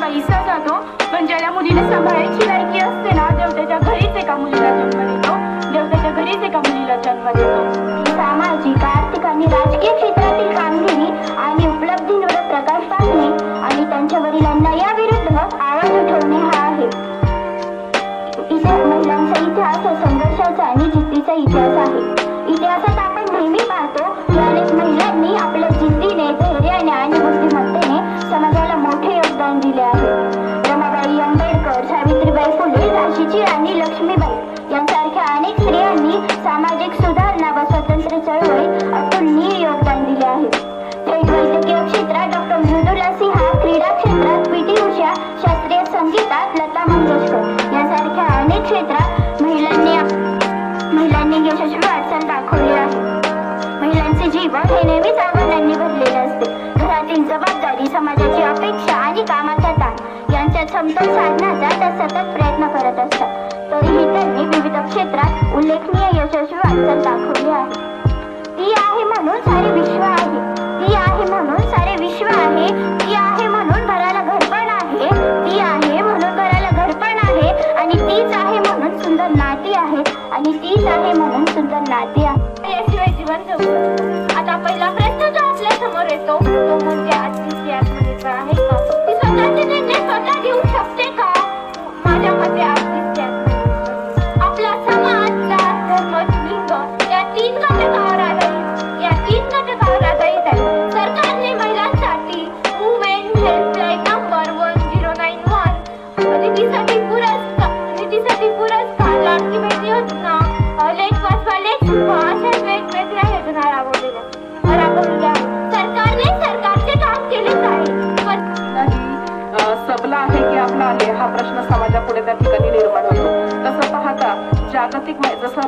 पैसा जातो. पण ज्याला मुलीला सांभाळायची लायकी महिलांचे जीवन हे नेहमीच आव्हानांनी भरलेले असते. घरातील जबाबदारी समाजाची अपेक्षा आणि कामाचा ताण यांच्या समतोल साधण्याचा त्या सतत प्रयत्न करत असतात. तरीही त्यांनी विविध क्षेत्रात उल्लेखनीय यशस्वी वाटचाल दाखवली आहे. ती आहे म्हणून सारे विश्व आहे. ती आहे म्हणून सारे विश्व आहे. ती आहे म्हणून घराला घरपण आहे. ती आहे म्हणून घराला घरपण आहे. आणि तीच आहे म्हणून सुंदर नाती आहे. आणि तीच आहे म्हणून सुंदर नाती आहे याशिवाय जीवन जगू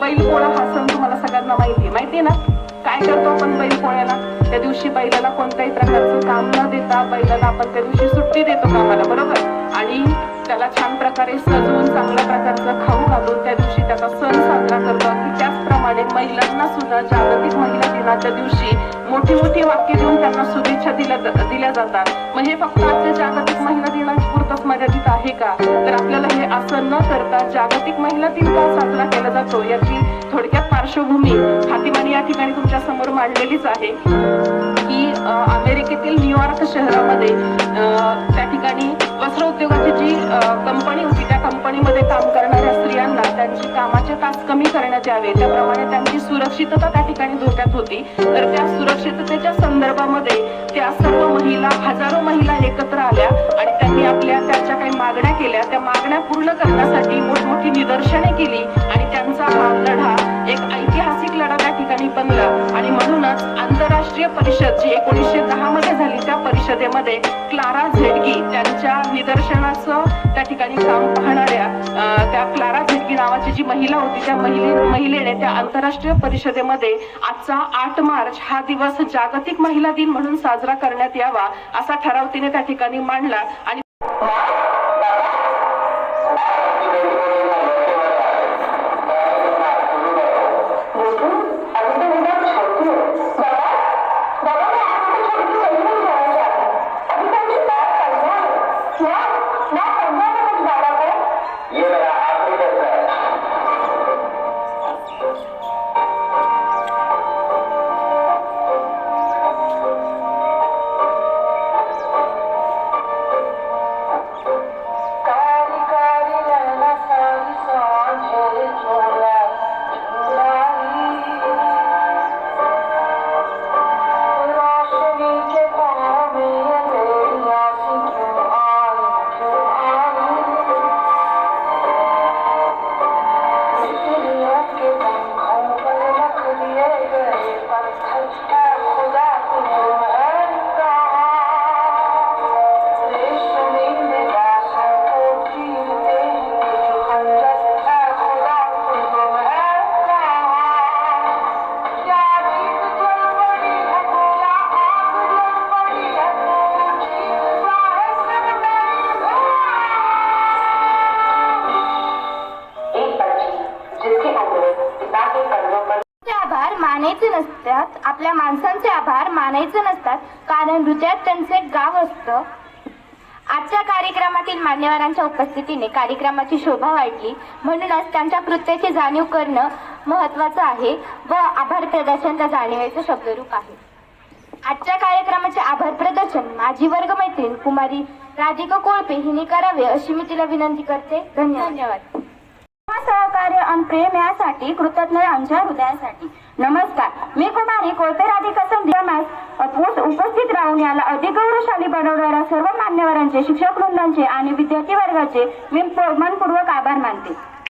बैलपोळा हा सण तुम्हाला सगळ्यांना माहिती आहे माहिती आहे ना? काय करतो आपण बैलपोळ्याला त्या दिवशी बैलाला कोणत्याही प्रकारचं काम न देता बैलाला आपण त्या दिवशी सुट्टी देतो कामाला बरोबर? आणि त्याला छान प्रकारे सजवून चांगल्या प्रकारचं खाऊ घालून त्या दिवशी त्याचा सण साजरा करतो. आणि महिलांना सुद्धा जागतिक महिला दिनाच्या दिवशी मोठी मोठी वाक्य देऊन त्यांना शुभेच्छा दिल्या दिल्या जातात. मग हे फक्त आजच्या जागतिक महिला दिनापुरतच मर्यादित आहे का? तर आपल्याला हे असं न करता जागतिक महिला दिन का साजरा केला जातो याची थोडक्यात पार्श्वभूमी हातिमानी या ठिकाणी तुमच्यासमोर मांडलेलीच आहे. की अमेरिकेतील न्यूयॉर्क शहरामध्ये त्या ठिकाणी वस्त्र उद्योगाची जी कंपनी होती त्या कंपनीमध्ये काम करणाऱ्या स्त्रियांना त्यांची कामाचे तास कमी करण्यात यावे. त्याप्रमाणे त्यांची सुरक्षितता त्या ठिकाणी धोक्यात होती. तर त्या सुरक्षिततेच्या संदर्भामध्ये त्या सर्व महिला हजारो महिला एकत्र आल्या आणि त्यांनी आपल्या त्याच्या काही मागण्या केल्या. त्या मागण्या पूर्ण करण्यासाठी मोठमोठी निदर्शने केली. परिषद जी एकोणीसशे दहा मध्ये झाली त्या परिषदेमध्ये क्लारा झेडगी त्यांच्या निदर्शनाचं त्या ठिकाणी काम पाहणाऱ्या त्या क्लारा झेडगी नावाची जी महिला होती त्या महिले महिलेने त्या आंतरराष्ट्रीय परिषदेमध्ये आजचा आठ मार्च हा दिवस जागतिक महिला दिन म्हणून साजरा करण्यात यावा असा ठराव तिने त्या ठिकाणी मांडला आणि मानायचे नसतात आपल्या माणसांचे आभार मानायचे नसतात कारण हृदयात त्यांचे गाव असतं. आजच्या कार्यक्रमातील मान्यवरांच्या उपस्थितीने कार्यक्रमाची शोभा वाढली. म्हणूनच त्यांच्या कृत्याची जाणीव करणं महत्वाचं आहे व आभार प्रदर्शन त्या जाणीवेचं शब्दरूप आहे. आजच्या कार्यक्रमाचे आभार प्रदर्शन माझी वर्गमैत्रीण कुमारी राधिका कोळपे हिने करावे अशी मी तिला विनंती करते. धन्यवाद. सहकार्य आणि प्रेम यासाठी कृतज्ञ आमच्या हृदयासाठी. नमस्कार. मी कुमारी कोळपे राधिका संधी. उपस्थित राहून याला अधिक गौरवशाली बनवणाऱ्या सर्व मान्यवरांचे शिक्षक वृंदांचे आणि विद्यार्थी वर्गाचे मी मनपूर्वक आभार मानते.